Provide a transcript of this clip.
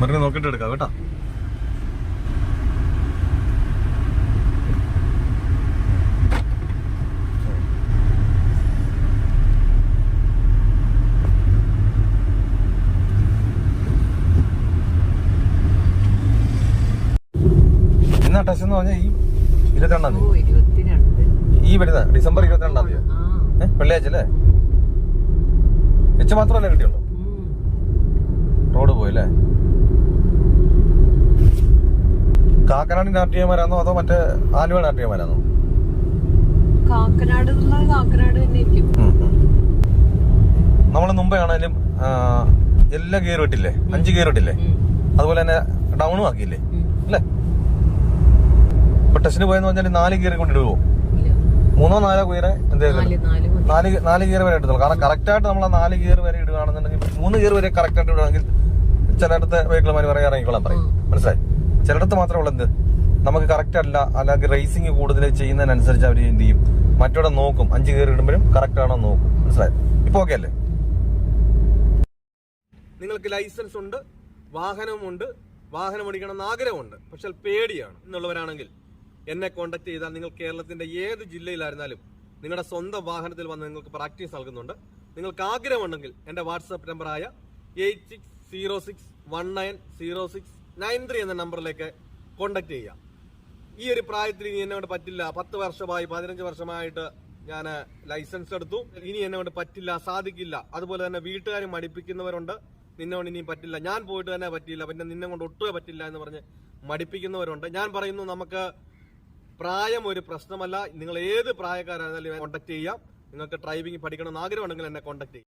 മറിന് നോക്കിട്ട് എടുക്കാം കേട്ടോ. എന്നാ ടെസ്റ്റ് എന്ന് പറഞ്ഞാൽ ഈ ഇരുപത്തിരണ്ടാം ഓ തീയതി ഇരുപത്തിരണ്ട്. ഈ വരുന്ന ഡിസംബർ ഇരുപത്തിരണ്ടാം തീയതി. വെള്ളിയാഴ്ച അല്ലേ? എച്ച് മാത്രമല്ലേ കിട്ടിയുള്ളൂ റോഡ് പോയി അല്ലേ കാക്കനാട് നാട്യമാരാണോ അതോ മറ്റേ ആലുവ കാക്കനാട് എന്നുള്ളത് കാക്കനാട് നമ്മൾ മുമ്പേ ആണേലും എല്ലാ ഗിയർ ഇട്ടില്ലേ? അഞ്ച് ഗിയർ ഇട്ടില്ലേ? അതുപോലെ തന്നെ ഡൗണും ആക്കിയില്ലേ? അല്ലേ? ഇപ്പൊ ടെസ്റ്റിന് പോയെന്ന് പറഞ്ഞാൽ നാല് ഗിയർ കൊണ്ട് ഇടുവോ? മൂന്നോ നാലോ ഗിയർ എന്തായാലും നാല് നാല് ഗിയർ വരെ ഇട്ടുള്ളൂ കാരണം കറക്റ്റ് ആയിട്ട് നമ്മൾ ആ നാല് ഗിയർ വരെ ഇടുകയാണെന്നുണ്ടെങ്കിൽ മൂന്ന് ഗിയർ വരെ കറക്റ്റ് ആയിട്ട് ഇടുകയാണെങ്കിൽ ചിലയിടത്ത് വെഹിക്കിൾമാർ പറയാൻ ഇറങ്ങിക്കോളാൻ പറയും. മനസ്സിലായി? ചിലയിടത്ത് മാത്രമേ ഉള്ളൂ എന്ത് നമുക്ക് കറക്റ്റ് അല്ല അല്ലെങ്കിൽ റേസിംഗ് കൂടുതൽ ചെയ്യുന്നതിനനുസരിച്ച് അവർ എന്ത് ചെയ്യും? മറ്റവിടെ നോക്കും. അഞ്ച് കയറി ഇടുമ്പോഴും കറക്റ്റ് ആണോ നോക്കും. മനസ്സിലായി? ഇപ്പൊ ഓക്കെ അല്ലേ? നിങ്ങൾക്ക് ലൈസൻസ് ഉണ്ട് വാഹനമുണ്ട് വാഹനം ഓടിക്കണം ആഗ്രഹമുണ്ട്. പക്ഷെ പേടിയാണ് എന്നുള്ളവരാണെങ്കിൽ എന്നെ കോൺടാക്ട് ചെയ്താൽ നിങ്ങൾ കേരളത്തിന്റെ ഏത് ജില്ലയിലായിരുന്നാലും നിങ്ങളുടെ സ്വന്തം വാഹനത്തിൽ വന്ന് നിങ്ങൾക്ക് പ്രാക്ടീസ് നൽകുന്നുണ്ട്. നിങ്ങൾക്ക് ആഗ്രഹമുണ്ടെങ്കിൽ എന്റെ വാട്സാപ്പ് നമ്പറായ eight six zero six one nine zero six nine three എന്ന നമ്പറിലേക്ക് കോണ്ടാക്ട് ചെയ്യാം ഈ ഒരു പ്രായത്തിൽ ഇനി എന്നെ കൊണ്ട് പറ്റില്ല. പത്ത് വർഷമായി പതിനഞ്ച് വർഷമായിട്ട് ഞാൻ ലൈസൻസ് എടുത്തു. ഇനി എന്നെ കൊണ്ട് പറ്റില്ല സാധിക്കില്ല. അതുപോലെ തന്നെ വീട്ടുകാരും മടിപ്പിക്കുന്നവരുണ്ട്. നിന്നെ കൊണ്ട് ഇനിയും പറ്റില്ല. ഞാൻ പോയിട്ട് തന്നെ പറ്റില്ല പിന്നെ നിന്നെ കൊണ്ട് ഒട്ടുമേ പറ്റില്ല എന്ന് പറഞ്ഞ് മടിപ്പിക്കുന്നവരുണ്ട്. ഞാൻ പറയുന്നു നമുക്ക് പ്രായം ഒരു പ്രശ്നമല്ല. നിങ്ങൾ ഏത് പ്രായക്കാരായാലും കോൺടാക്ട് ചെയ്യാം. നിങ്ങൾക്ക് ഡ്രൈവിംഗ് പഠിക്കണം എന്ന് ആഗ്രഹമുണ്ടെങ്കിൽ എന്നെ കോൺടാക്ട് ചെയ്യാം.